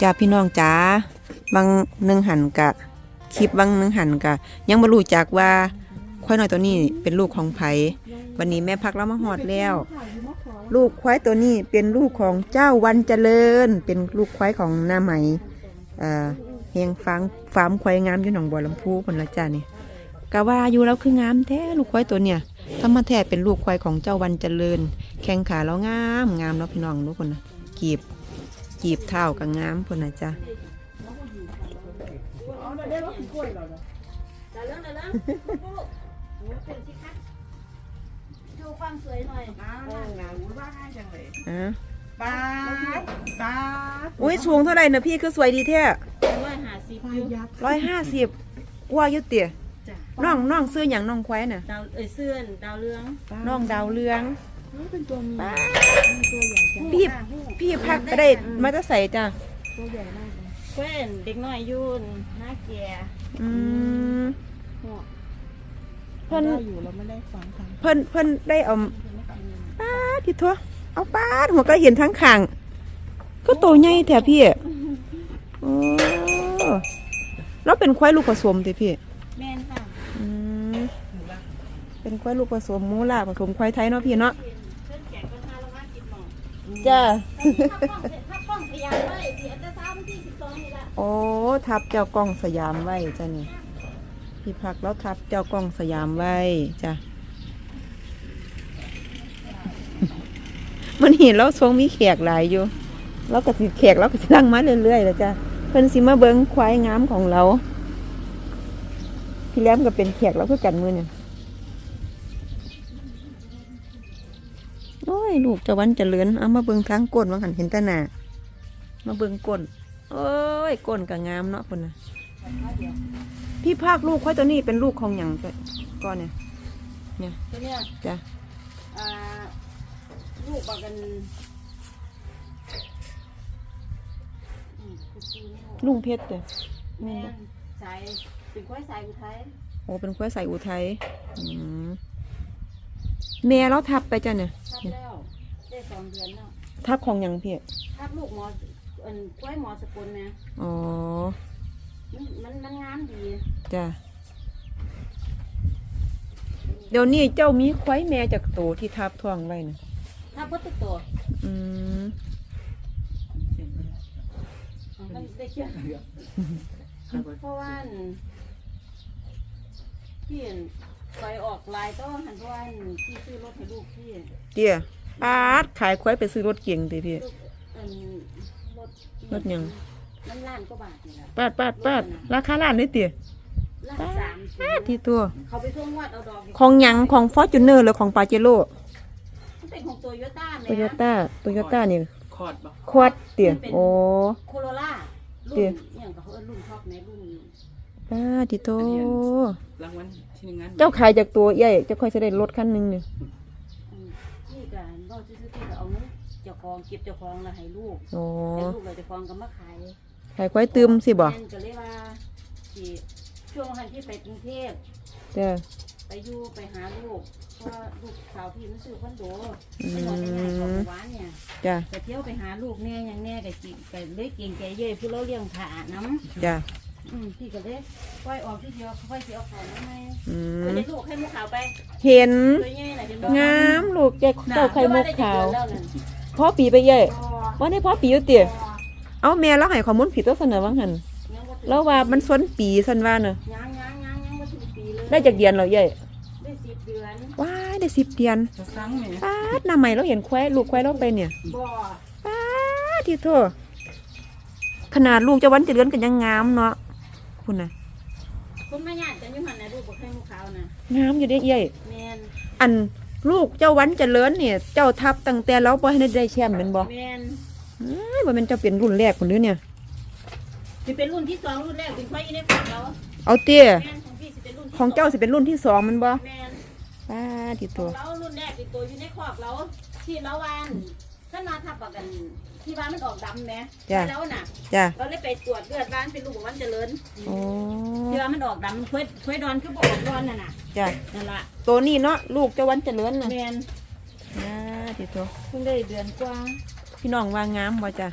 จ้าพี่น้องจ๋าบางหนึ่งหันกะคลิปบางหนึ่งหันกะ ยังไม่รู้จักว่าควายน้อยตัวนี้เป็นลูกของไผวันนี้แม่พักแล้วมาหอดแล้ว ลูกควายตัวนี้เป็นลูกของเจ้าวันเจริญ เป็นลูกควายของหน้าไหมเอ่อเฮียงฟางฟาร์มควายงามอยู่หนองบัวลำพูคนละจ้านี่กะว่าอยู่แล้วคืองามแท้ลูกควายตัวเนี่ยธรรมแท้เป็นลูกควายของเจ้าวันเจริญ แข้งขาแล้วงามงามเนาะพี่น้องทุกคนนะกีบ กีบเท้ากับงามคนนะจ้าเดี๋ยวเรื่องเดี๋ยวเรื่องลูกหนูเป็นสิคะดูความสวยหน่อยบ้านงานอุ้ยบ้านง่ายจังเลยอะบ้านบ้านอุ้ยสูงเท่าไหร่นะพี่คือสวยดีแท้ร้อยห้าสิบควาอยยู่ยักษ์ร้อยห้าสิบกว่าอยุติจ้ะน้องน้องซื้ออย่างน้องควายน่ะดาวเอ้ยเสื่อนดาวเรืองน้องดาวเรือง เป็นตัวมีป้าตัวใหญ่จังพี่พี่พักก็ได้มาจะใส่จ้ะตัวใหญ่มากเลยเพื่อนเด็กน้อยยุ่นหน้าแก่อืมหัวเพิ่นได้อยู่เราไม่ได้ฟังทางเพิ่นเพิ่นได้เอาป้าดพี่ทัวเอาป้าดหัวก็เห็นทั้งขางก็โตใหญ่แถวพี่โอ้แล้วเป็นควายลูกผสมติพี่แม่นค่ะอืมเป็นควายลูกผสมมูล่าผสมควายไทยเนาะพี่เนาะ จ้าถ้ากล้องถ้ากล้องพยายามไว้เดี๋ยวจะซ้ำที่สิบสองนี่ละโอ้ทับเจ้ากล้องสยามไว้จ้ะนี่พี่พักแล้วทับเจ้ากล้องสยามไว้จ้ะมันเห็นแล้วทรงมีแขกหลายอยู่ แล้วก็สิแขกแล้วก็สิลังมาเรื่อยๆแล้วจ้ะเพิ่นสิมาเบิ้งควายงามของเรา พี่แหลมก็เป็นแขกแล้วคือกันมือเนี่ย ลูกเจะวันเจะเลือนเอามาเบิ้งทางก้นว่าหันเห็นแต่หน้ามาเบิ้งก้นโอ้ยก้นก็งามเนาะคนน่ะพี่ภาคลูกควายตัวนี้เป็นลูกของหยังก็ก่อนเนี่ยเนี่ยตัวเนี้ยจ้ะอ่าลูกบอกกันอืมคือปีนี้ลูกลุงเพชรเด้อแม่นสายเป็นควายสายอุทัยโอ้เป็นควายใส่อุทัยอืม แม่เราทับไปจ้ะเนี่ยทับแล้วได้สองเดือนแล้วทับของหยังพี่ทับลูกหมออันกล้วยหมอสกุลนะอ๋อมันมันมันงามดีจ้ะเดี๋ยวนี้เจ้ามีควายแม่จากโตที่ทับท้องไว้นะทับเพุทธตัวอืมอ๋อมันได้เชื่อเพราะว่าอันพี่อัน ไปออกลายต้องหันเพราะว่าอันพี่ซื้อรถให้ลูกพี่เตี้ยอาดขายควายไปซื้อรถเก่งติพี่ลูกอันรถรถหยังมันล้านกว่าบาทนี่แหละปาดปาดปาดราคาล้านเลยเตี้ยล้านสามสิบปาดที่ตัว เขาไปท่วงวัดเอาดอกของหยังของฟอร์จูเนอร์หรือของปาเจโร่มันเป็นของโตโยต้าไหมโตโยต้าโตโยต้านี่คอร์ดบอกควดเตี้ยโอ้โคโรล่ารุ่เดี๋นยวเนี่ยกับเขาเอิ้นรุ่นท็อปไหมรุ่นปาดที่โตรางวัล ที่หนึ่งงั้นเจ้าขายจากตัวใหญ่จะค่อยจะได้รถคันหนึงเนี่ยอืมนี่กันก็ซื้อๆที่เอาเงินเจ้าของเก็บเจ้าของแล้วให้ลูกโอ้ให้ลูกเราเจ้าของก็มาขายขายควายตืมสิบ่แม่นก็เลยว่าสิช่วงวันที่ไปกรุงเทพ จ้ะ ไปอยู่ไปหาลูกเพราะว่าลูกสาวพี่มันซื้อคอนโดอืม ไม่นอนได้ไงของหวานเนี่ยจ้ะไปเที่ยวไปหาลูกแน่อยังแน่ก็สิไปเลยเก่งใจเย่ผู้เราเลี้ยงผาน้ำจ้ะ อืมพี่ก็เลยค่อยออกที่เดียวค่อยสิเอาของมาให้อืเพื่อมได้ลูกให้มุกขาวไปเห็น ตัวใหญ่น่ะเห็นบ่งามลูกแกเจ้าไข่มุกขาวแต่ได้จะเดือนแล้วนั่นพ่อปีไปเย่พอว่าได้พ่อปีอยู่เตี๋ยเอาแม่แล้วให้ข้อมูลผิดตัวเสนอว่างั้นยังบ่ถึงแล้วว่ามันส้นปีสันว่าเนอะยังยังยังยังบ่ถึงปีเลยได้จากเดือนเราเย่ได้สิบเดือนว้ายได้สิบเดือนจะสั่งไหมป้าดหน้าใหม่เราเห็นควายลูกควายเราไปเนี่ยบ่ป้าดที่โทษขนาดลูกเจะวันเจะเดือนกันยังงามเนาะ คุณน่ะคนมาญาติกันอยู่หั่นน่ะลูกบ่เคยมุกขาวน่ะงามอยู่เด้เย่แม่นอันลูกเจ้าวันเจริญเนี่ย เจ้าทับตั้งแต่เราบ่ให้ได้แชมป์แมันบ่แม่นเอ้ยบ่แม่นเจ้าเป็นรุ่นแรกคนนี้เนี่ย สิเป็นรุ่นที่สองรุ่นแรกเป็นควายอยู่ในฝักแล้วเอาเตี้ยแม่นของพี่สิเป็นรุ่นที่ของเจ้าสิเป็นรุ่นที่สองแมันบ่แม่นป้าที่ขตัอว งเรารุ่นแรกเป็นตัวอยู่ในคอกเราที่เราวานท่านมาทับกับกัน ที่ว่ามันออกดำแหมแล้วน่ะ จ้ะเราเลยไปตรวจเลือดวานเป็นลูกของวันเจริญโอ้ที่ว่ามันออกดำค่อยค่อยดอนคือบ่ออกดอนน่ะน่ะจ้ะนั่นล่ะตัวนี้เนาะลูกเจ้าวันเจริญน่ะแมนอ่าที่ตัวเพิ่งได้เดือนกว่าพี่น้องว่างามบ่จ้ะ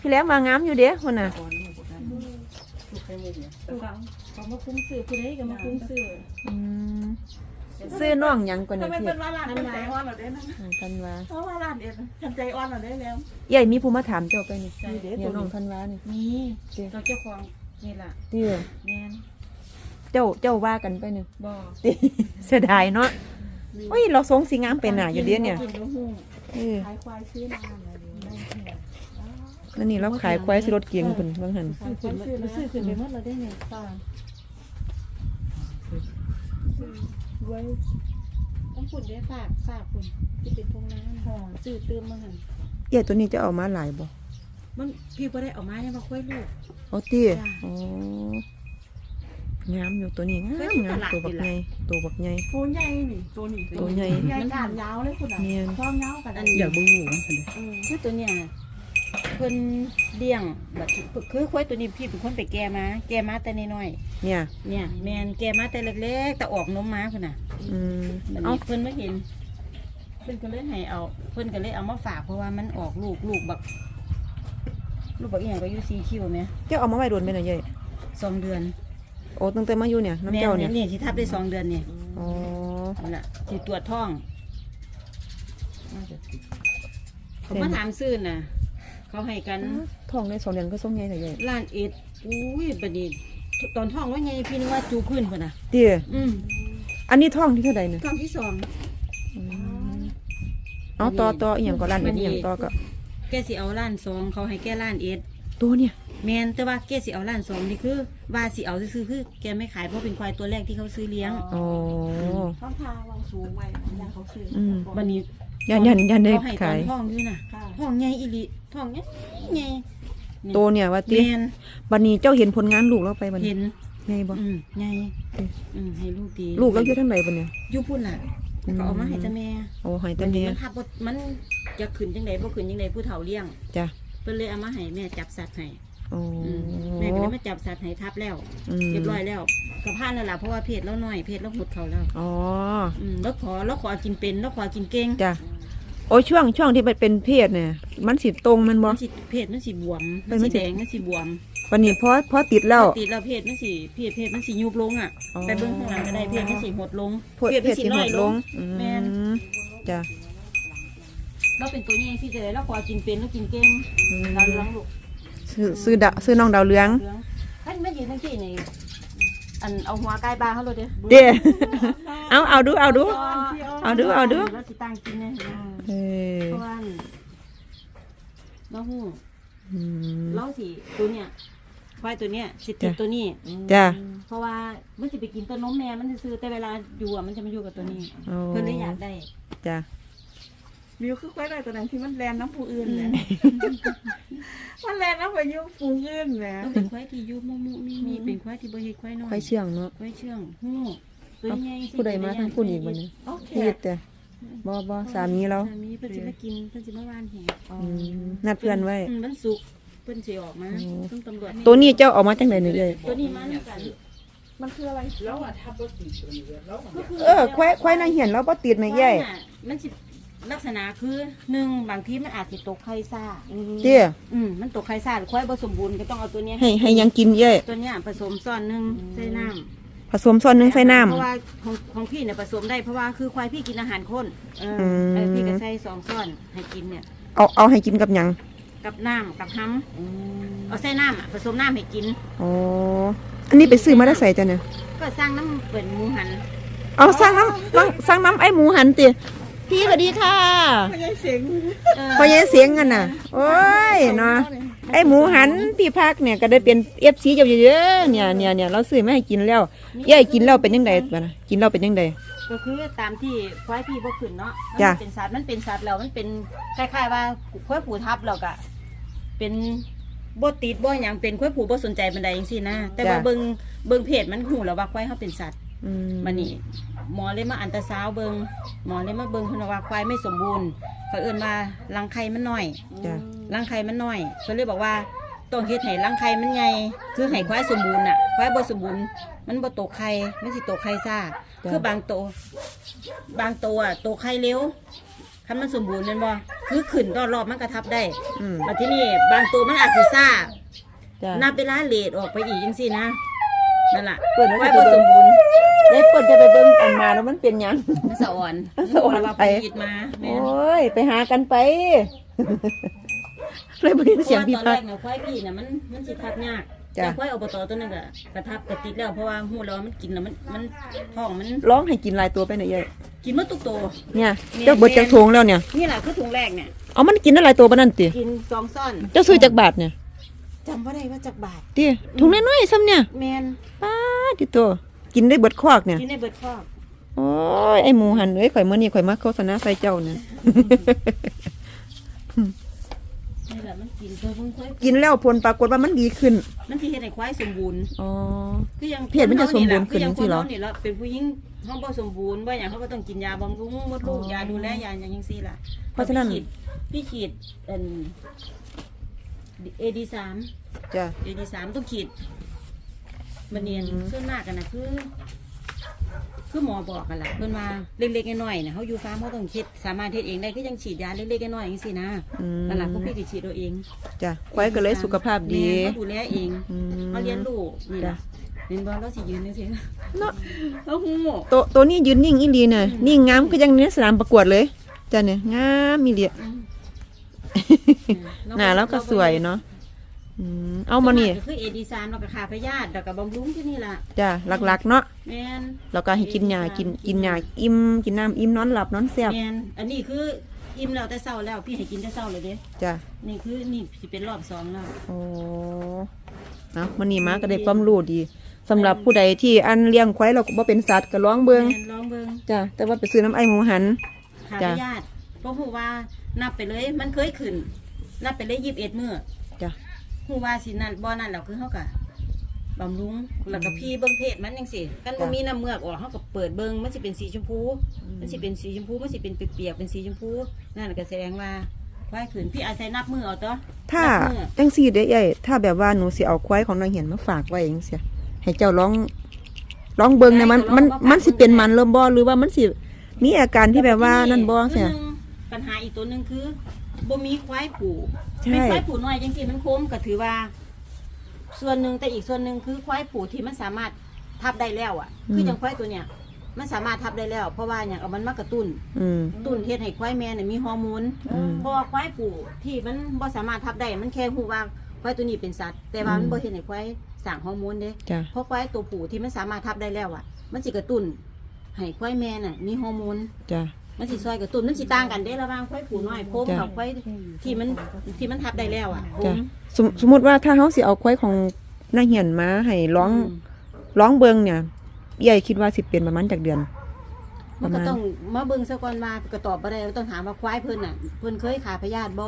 พี่แหล้วมางามอยู่เด้คนน่ะก่อนลูกบอกได้ลูกใครมุกเนี่ยเขาเขามาคุ้มซื้อผู้ใดก็มาคุ้มซื้ออืม ซื้อน้องหยังก่อนทำน่ะไมพี่เป็นว่าร้านเป็นใจอ่อนเหรอเด้นะอ่าธันวาเพราะว่าร้านเอ็ดทันใจอ่อนเหรอเด้แล้ว ใหญ่มีผู้มาถามเจ้าไปนี่นี่เด้เนี่ยตัวน้องนี้ธันวานี่มีเราเจ้าของนี่ล่ะเตี้ยแม่นเจ้าเจ้าว่ากันไปนี่บ่ติเสียดายเนาะโอ้ยเราทรงสีงามเป็นน่ะอยู่เดียวเนี่ยกินก็ฮู้เออขายควายซื้อมาอะไรอยู่ได้แค่แล้วนี่เราขายควายสิรถเกียงเพิ่นบางหันซื้อขึ้นซื้อขึ้นไปหมดแล้วได้เนี่ยป้า ไว้ต้องฝุ่นได้ฝากฝากคุณที่เป็นพวกน้ำค่ะซื้อเติมมาหั่นเอี้ยตัวนี้จะเอามาหลายบ่มันพี่บ่ได้เออกมาเนี่ยมาค่อยลูก เอาเตี้ยจ้ะอ๋องามอยู่ตัวนี้งามเฮ้ยงามตลาดตัวบักนี่แหใหละญ่ตัวบักใหญ่ตัวใหญ่นี่ตัวนี้ตัวใหญ่ใหญ่กานยาวเลยคุณอะเนียนท้องยาวกันอันอยากบึ้งหนูมันเลยคือตัวเนี่ย เพิ่นเลี้ยงแบบคือควายตัวนี้พี่เป็นคนไปแก่มา แก่มาแต่น้อยเนี่ย ๆเนี่ยแมนแก่มาแต่เล็กๆแต่ออกนมมาพุ่นน่ะอืมมันเอานี้เพิ่นไม่เห็น เพิ่นก็เลยให้เอา เพิ่นก็เลยเอามาฝากเพราะว่ามันออกลูกลูกบักลูกบักอหย่างก็อยู่ซีคิวไหมเจ้าเอามาไว้โดนไปหน่อยใหญ่สองเดือนโอ้ตั้งแต่มาอยู่เนี่ยน้ำแม่เจ้าเนี่ยนี่ที่ทับได้สองเดือนเนี่ยอ๋อนั่นแหละที่ตรวจท้องผมมาถามซื่อน่ะ เขาให้กันท้องได้สองเดือนก็ส่งใหญ่หน่อยใหญ่ล้านเอ็ดอุ้ยบัดนี้ตอนท้องว่าไงพี่นึกว่าจูขึ้นพุ่นน่ะเตี้ยอืมอันนี้ท้องที่เท่าใดเนี่ยท้องที่สองอืมเอาต่อต่ออีหยังก็ร้านอื่นอีหยังต่อก็แกสิเอาล้านสองเขาให้แกล้านเอ็ดตัวเนี่ยแมนแต่ว่าแกสิเอาล้านสองนี่คือว่าสิเอาซื้อๆคือแกไม่ขายเพราะเป็นควายตัวแรกที่เขาซื้อเลี้ยงอ๋อต้องพาวางสูงไว้อยากเขาซื้ออืมบัดนี้ ยันยันยันได้เขาให้ตอขานยท้องด้วยน่ะค่ะท้องใหญ่อีหลีท้องใหญ่ใหญ่ตัวเนี่ยว่าแมตินบัดนี้เจ้าเห็นผลงานลูกเราไปบัดนี้เห็นไงบ่อืมใหญ่เอ๊ะอืมให้ลูกดีลูกเราอยู่ทางไหนบัดเนี่ย อยู่พุ่นน่ะแล้วก็เอามาให้ตาแม่โอ้ให้วัแต่นนี้แม่มันทับบ่มันจะขึ้นจังไดบ่ขึ้นจังไดผู้เฒ่าเลี้ยง จ้ะเพิ่นเลยเอามาให้แม่จับสัตว์ให้ โอ้อืมแม่ก็เลยมาจับสัตว์ให้ทับแล้วอืมเรียบร้อยแล้วกับผ่านแล้วล่ะเพราะว่าเพศเราน้อยเพศเราหดเขาแล้วอ๋ออืมแล้วขอแล้วขอกินเป็นแล้วขอกินเก่งจ้ะโอ้ยช่วงช่วงที่มันเป็นเพศเนี่ย มันสิตรงแมันบ่ มันสิเพศมันสิบวมเป็มันนมันสิ สิแดงมันสิบวมวันนี้พอพอติดแล้ว ติดแล้วเพศมันสิเพศเพศมันสิยุบลงอะอ๋อ ไปเบิ่งข้างหลังก็ได้เพศมันสิหดลงเพศเพศสิหดลงอืแม่นมจ้ะเราเป็นตัวใหญ่สิเจแล้วขอกินเป็นแล้วกินเก่งอืมเราเลี้ยงลูก ซื้อซื้อดะซื้อน้องดาวเรืองเลี้ยงท่านมายืนทั้งที่นี่อันเอาหัวใกล้บาเขาเลยเด้อเด้เอาเอาดูเอาดูเอาดูเอาดูแล้วสิตั้งกินเนี่ยเออเพราะว่าเราหูอืมเราสิตัวเนี้ยควายตัวเนี้ยสิติดจ้ะตัวนี้จ้ะเพราะว่ามันจะไปกินต้นนมแม่มันจะซื้อแต่เวลาอยู่อะมันจะมาอยู่กับตัวนี้โอ้เพื่อนเลยอยากได้จ้ะ มิวคือควายได้ตัวนั้นที่มันแลนน้ำผู้อื่นเลยมันแลนน้ำไปยุ่งฟูงอื่นแหมต้องเป็นควายที่อยุมุมุมีมีเป็นควายที่บ่เฮ็ดควายน้อยควายเชื่องเนาะควายเชื่องหูตัวเอาใหญ่สิผู้ใดมาทั้งคุณอีกวันนี้โอเคพีดแต่บ่บ่สามีเราสามีเพิ่นสิมากินเพิ่นสิมาวานแหอืมนัดเพื่อนไว้ อืมมันสุกเพิ่นสิออกมาโอ้ต้องตำรวจตัวนี้เจ้าเออกมาจังไดนี่เลยตัวนี้มานํกันมันคืออะไร แล้วอะทับรถติดตัวนี้แล้วอะก็คือเออควายควายนางเหียนเราบ่ติดไหมควาใหญ่น่ะมันสิ ลักษณะคือหนึ่งบางทีมันอาจสิตกไข่ซ่าเตี้ยอืมมันตกไข่ซ่าควายบ่สมบูรณ์ก็ต้องเอาตัวเนี้ยให้ให้ยังกินใหญ่ตัวเนี้ยผสมซ้อนหนึงใส่น้ำผสมส่วนหนึงใส่น้ำเพราะว่าของของพี่เนี่ยผสมได้เพราะว่าคือควายพี่กินอาหารข้นเออมเออพี่ก็ใส่สองซ้อนให้กินเนี่ย เอาเอาให้กินกับหยังกับน้ำกับห้ำเอาใส่น้ำอะผสมน้ำให้กินอ๋ออันนี้ไปซื้อมาได้ใส่จ้ะเนี่ยก็สร้างน้ำเปิดหมูหันเอาสั่งน้ำสั่งสั่งน้ำไอ้หมูหันติ พี่สวัสดีค่ะไม่ใช่เสียงเออพอยังเสียงกันน่ะ โอ้ยเนาะไอ้หมูหันที่พักเนี่ยก็ได้เป็นเอฟซีเจ้าเยอะๆเนี่ยเนี่ยเนี่ยเราซื้อมาให้กินแล้วยายกินแล้วเป็นยังไงบ้านะกินแล้วเป็นยังไงก็คือตามที่ควายพี่บ่ขึ้นเนาะมันจ้ะเป็นสัตว์มันเป็นสัตว์แล้วมันเป็นคล้ายๆว่าควายผูทับแล้วก็เป็นบ่ติดบ่หยังเป็นควายผูบ่สนใจบันไดจังซี่นะแต่ว่าเบิ่งเบิ่งเพจมันหูแล้วว่าควายเฮาเป็นสัตว์ อืมมานี่หมอเลยมาอันตราซาวด์เบิงหมอเลยมาเบิงเพนว่าควายไม่สมบูรณ์เขาเอื่นว่ารังไข่มันน้อยจ้ะ รังไข่มันน้อยเขาเลยบอกว่าต้องเฮ็ดให้รังไข่มันใหญ่คือให้ควายสมบูรณ์น่ะควายบ่สมบูรณ์มันบ่ตกไข่มันสิตกไข่ซ่าคือบางตัวบางตัวอะตกไข่เร็วคันมันสมบูรณ์แม่นบ่คือคือขึ้นรอบรอบมันก็ทับได้อืมแต่ที่นี่บางตัวมันอาจจะซ่าจ้ะนับเวลาเลทออกไปอีกจังซี่นะ นั่นล่ะเปิดไว้ไว้จะบ่ไปสเบิ่มงบูรณ์ยายเปิดจะไปเบิ่งอันมาแล้วมันเป็นหยัง มันสะอ่อนสะอ่อนเพราว่าไป ไปหยิดมาแม่โอ้ย ไปหากันไปเลยบ่ได้ยินเพเสียงราะพี่ว่าตอนพัแรก กเนี่ยควายพี่น่ะมันมันสิทับยากจ้ะ แต่ควายอบตตัวนึงก็กระทับกระติดแล้วเพราะว่าหูแล้วว่ามันกินแล้วมันมันท้องมันร้องให้กินหลายตัวไปหน่อยยายกินหมดทุกตัว เนี่ยแม่เจ้าเบิดจากทงแล้วเนี่ย นี่แหละคือถุงแรกเนี่ย เอามันกินได้หลายตัวปานนั้นติกินสองซ่อน เจ้าซื้อจากบาทเนี่ย จำว่าได้ว่าจากบาทติถุงน้อยๆซ้ำเนี่ยแมนป้าดติตัว กินได้เบิดคอกเนี่ยกินในเบิดครอบโอ้ย ไอหมูหันเอ้ยข่อยมื้อนี้ข่อยมาโฆษณาใส่เจ้าเนี่ย นี่แหละมันกินตัวเพิ่งควายกินแล้วผลปรากฏว่ามันดีขึ้น มันที่เห็นในควายสมบูรณ์อ๋อ คือยังเพศมันจะสมบูรณ์ขึ้นคือยังจังซี่เหรอคนเฮานี่ละเป็นผู้หญิงห้องบ่สมบูรณ์ว่าอย่างเขาก็ต้องกินยาบำรุงมดลูกอ๋อยาดูแลยาอย่างยังซี่ล่ะเพราะฉะนั้น พี่ฉีดพี่ฉีดเป็น เอดีสาม จ้ะเอดีสามต้องฉีดมันเนียนอืม ส่วนมากกันนะคือ คือหมอบอกกันแหละเพิ่นมาเล็กๆน้อยๆนะเขาอยู่ฟาร์มเขาต้องคิดสามารถเฮ็ดเองได้ก็ยังฉีดยาเล็กๆน้อยๆอย่างนี้นะอืมนั่นแหละพวกพี่ก็ฉีดเอาเองจ้ะควายก็เลยสุขภาพดีแม่เขาดูแลเองอืม เขาเลี้ยงลูกนี่จ้ะ ล่ะเห็นบอลเราสิยืนนี่สิเนาะเขาหู ตัวตัวนี้ยืนนิ่งอีหลีน่ะ อืม นิ่งงามคือยังในสนามประกวดเลยจ้ะเนี่ยงามอีหลีอืม หน้าแล้วก็สวยเนาะอืมเอามานี่ส่วกก็คือเอดีซามแล้วก็ขาพยาธิแล้วก็บำรุงที่นี่ล่ะจ้ะหลักๆเนาะแมนแล้วก็ให้กินยากินกินยาอิ่มกินน้ำอิ่มนอนหลับนอนแซ่บแมนอันนี้คืออิ่มแล้วแต่เศร้าแล้วพี่ให้กินแต่เศร้าเลยเด้จ้ะนี่คือนี่สิเป็นรอบสองแล้ว โอ้เนาะมันนี่มาก็ได้ความรู้ดีสำหรับผู้ใดที่อันเลี้ยงควายเราก็บ่เป็นสัตว์ก็ร้องเบิ่งแม่นลองเบิ่งจ้ะแต่ว่าไปซื้อน้ำไอหมูหัน ขาจ้ะพยาธิเพราะหูว่า นับไปเลย มันเคยขึ้น นับไปเลยยี่สิบเอ็ดมื้อจ้ะ หูว่าสินั่นบ่นั่นแล้วคือเฮากะบำรุงแล้วก็พี่เบิ่งเพศมันจังซี่กันบ่มีน้ำเมือกออกเฮาก็เปิดเบิ่งมันสิเป็นสีชมพู มันสิเป็นสีชมพูมันสิเป็นเปียกๆเป็นสีชมพูนั่นก็แสดงว่าควายขึ้นพี่อาศัยนับมือเอาตัวถ้านับมือจังซี่เด้ใหญ่ถ้าแบบว่าหนูสิเอาควายของนางเหียนมาฝากไว้จังซี่ให้เจ้าร้องร้องเบิ่งเนี่ยมันมันมันสิเป็นมันเริ่มบ่หรือว่ามันสิมีอาการที่แบบว่านั่นบ่คืใช่อหนึ่ง ปัญหาอีกตัวหนึงคือบ่มีควายผูใช่ เป็นควายผูน้อยจังซี่มันโค้มก็ถือว่า ส่วนหนึ่งแต่อีกส่วนหนึ่งคือควายผูที่มันสามารถทับได้แล้วอะ คือจังควายตัวเนี้ยมันสามารถทับได้แล้ว เพราะว่าอย่างเอามันมากระตุ้น อืม ตุ้นเฮ็ดให้ควายแม่เนี่ยมีฮอร์โมนอืมเพราะว่าควายผูที่มันบ่สามารถทับได้ มันแค่ฮู้ว่าควายตัวนี้เป็นสัตว์ แต่ว่ามันบ่เฮ็ดให้ควายสร้างฮอร์โมนเด้จ้ะ เพราะควายตัวผู้ที่มันสามารถทับได้แล้วอะ มันสิกระตุ้นให้ควายแม่น่ะมีฮอร์โมนจ้ะ มันสิซอยกระตุ้นมันสิต่างกันเด้ระหว่างควายผู้น้อยโพมจ้ะกับควายที่มันที่มันทับได้แล้วอะโพจ้ะ มสมสมมุติว่าถ้าเฮาสิเอาควายของนางเหียนมาให้ร้องมร้องเบิ่งเนี่ยใหญ่คิดว่าสิเป็นประมาณจากเดือน มันก็ประมาณต้องมาเบิ่งซะก่อนว่าก็ตอบบ่ได้ต้องถามว่าควายเพิ่นน่ะเพิ่นเคยขาพยาธิบ่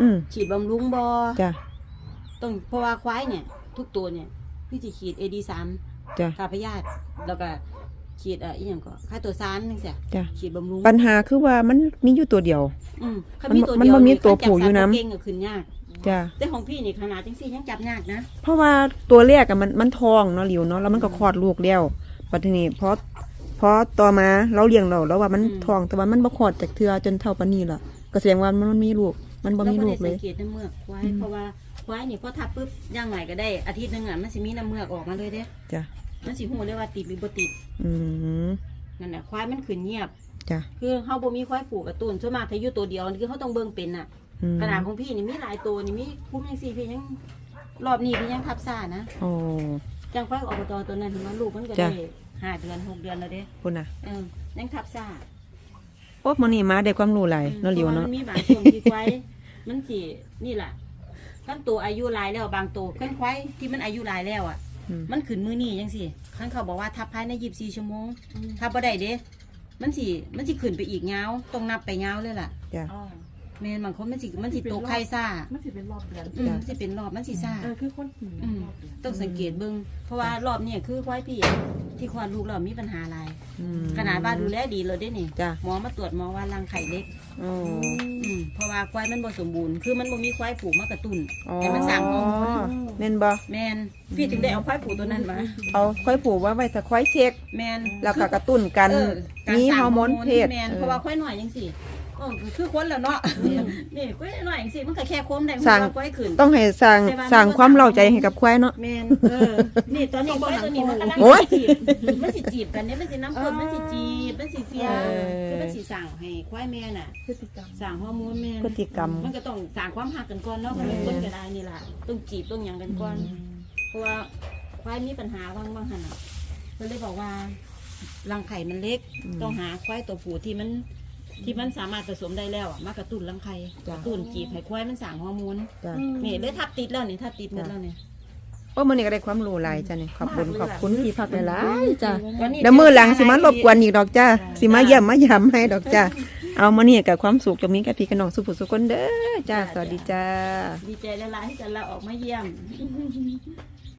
อืมฉีดบำรุงบ่จ้ะต้องเพราะว่าควายเนี่ย ทุกตัวเนี่ยพี่สิฉีด AD3 จ้ะขาพยาธิแล้วก็ ฉีดเอ่ออีหยังก็ค่าตัวซานจังซี่จ้ะฉีดบำรุงปัญหาคือว่ามันมีอยู่ตัวเดียว อืมคัมันตัวมันเดียวบ่มีนี่ตัวคัจับผู้อยู่นำสัตว์บ่เก่งก็ขึ้นยากจ้ะแต่ของพี่นี่ขนาดจังซี่ยังจับยากนะ เพราะว่าตัวแรกอะมันมันทองเนาะหลิวเนาะแล้วมันก็คลอดลูกแล้วปัจจุบันเพราะเพราะต่อมาเราเลี้ยงเราแล้วว่ามันอืม ทองแต่ว่ามันบ่คลอดจากเทือจนเท่าปานนี้ล่ะก็แสดงว่ามันมันมีลูก มันบ่มีลูกเลแวยสังเกตน้ำเมือกควายอืม เพราะว่าควายนี่พอทับปุ๊บย่างไหนก็ได้อาทิตย์หนึงอะมันสิมีน้ำเมือกออกมาเลยเด้จ้ะ มันสิหูเลยว่าติดหรือบ่ติดอืมนั่นน่ะควายมันขึ้นเงียบ จ้ะคือเฮาบ่มีควายผูกกระตุ้นส่วนมากถ้าอยู่ตัวเดียวนี่คือเฮาต้องเบิ่งเป็นน่ะอืมขนาดของพี่นี่มีหลายตัวนี่มีคุ้มจังซี่พี่ยังรอบนี้พี่ยังทับซ่านะโอ้ จังควายอบตตัวนั้นเห็นว่าลูกมันก็จ้ะ ได้ห้าเดือนหกเดือนแล้วเด้คุณน่ะ เออยังทับซ่า โอ้มื้อนี้มาได้ความรู้หลายเนาะหลิวพรเนาะมันมีบางช่วงที่ควายมันสินี่แหละขั้นตัวอายุหลายแล้วบางตัวขั้นควายที่มันอายุหลายแล้วอะ อืม มันขึ้นมือนี่ยังสิขั้นเขาบอกว่าทับภายในยีบสี่ชั่วโมงทับบ่ได้เด้ มันสิมันสิขึ้นไปอีกเงาวต้องนับไปเงาวเลยล่ะ จ้ะ อ๋อ แม่นบางคนมันสิมันสิโตไข่ซ่ามันสิเป็นรอบเดือนอืมมันสิเป็นรอบมันสิซ่า เออคือคนหิวอืมรอบเดือนต้องสังเกตเบิ่งเพราะว่ารอบเนี้คือควายพี่ที่คลอดลูกเรามีปัญหาอะไร อืม ขนาดว่าดูแลดีเลยได้นี่จ้ะ หมอมาตรวจหมอว่ารังไข่เล็กโอ้ อืมเพราะว่าควายมันบ่สมบูรณ์คือมันบ่มีควายผูกมากระตุ้น อ๋อแต่มันสร้างฮอร์โมน แม่นบ่แมนพี่ถึงได้เอาควายผูกตัวนั้นมาเอาค่อยผูกว่าไว้ถ้าค่อยเช็ค แมนแล้วก็กระตุ้นกันเออการมีสร้างฮอร์โมนเพศแมนเออเพราะว่าควายหน่อยจังสิ เออคือคนแล้วเนาะนี่กล้วยน้อยจังซี่มันก็แค่โคมได้มันสร้างก็กล้วยขึ้น ต้องให้สร้างสร้างความเล่าใจให้กับควายเนาะ แมนเออ นี่ตอนนี้กล้วยตัวนี้มันกำลังโอ้ย จีบมันสิจีบกันเนี่ยมันสิน้ำกลดมันสิจีบมันสิเฟียเออคือมันสิสั่งให้ควายแม่น่ะพฤติกรรมสั่งฮอร์โมนแม่นพฤติกรรม มันก็ต้องสั่งความหักกันก่อนเนาะมันเป็นคนก็ได้นี่ล่ะต้องจีบต้องหยังกันก่อน เพราะว่าควายมีปัญหาบางบางหันอะเพิ่นเลยบอกว่ารังไข่มันเล็กต้องหาควายตัวผู้ที่มัน ที่มันสามารถผสมได้แล้วอะมากระตุ้นรังไข่กระตุ้นจีบให้ควายมันสั่งฮอร์โมนจ้ะนี่เลยทับติดแล้วนี่ทับติดหมดแล้วนี่โอ้มื้อนี้ก็ได้ความรู้หลายจ้ะนี่ขอบคุณขอบคุณพี่พักหลายๆจ้ะวันนี้เดี๋ยวมื้อหลังสิมารบกวนอีกดอกจ้าสิมาเยี่ยมมาย้ำให้ดอกจ้าเอามื้อนี้กับความสุขจะมีกับพี่กับน้องสุขสุขคนเด้อจ้าสวัสดีจ้า ดีใจละลายที่จะเราออกมาเยี่ยม